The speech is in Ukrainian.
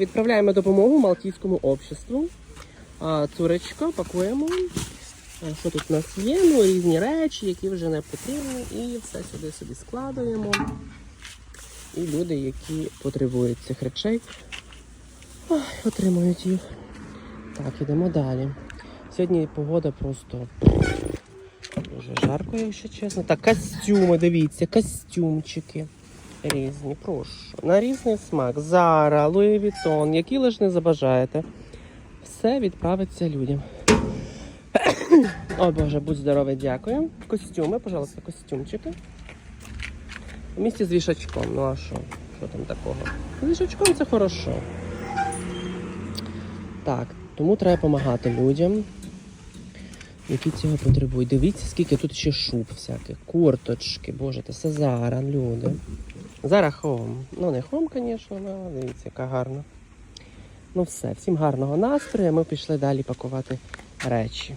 Відправляємо допомогу Малтійському обществу. Цуречко, пакуємо. Що тут у нас є? Ну, різні речі, які вже не потрібні. І все сюди собі складуємо. І люди, які потребують цих речей, отримують їх. Так, ідемо далі. Сьогодні погода просто дуже жарко, якщо чесно. Так, костюми, дивіться, костюмчики різні, прошу. На різний смак. Зара, Луї Вітон, які лиш не забажаєте. Все відправиться людям. О Боже, будь здоровий, дякую. Костюми, пожалуйста, костюмчики. В місті з вішачком. Ну а що? Що там такого? З вішачком це хорошо. Так, тому треба допомагати людям, які цього потребують. Дивіться, скільки тут ще шуб всяких, курточки, боже, це все Зара, люди. Зара хом. Ну, не хом, звісно, але дивіться, яка гарна. Ну все, всім гарного настрою. Ми пішли далі пакувати речі.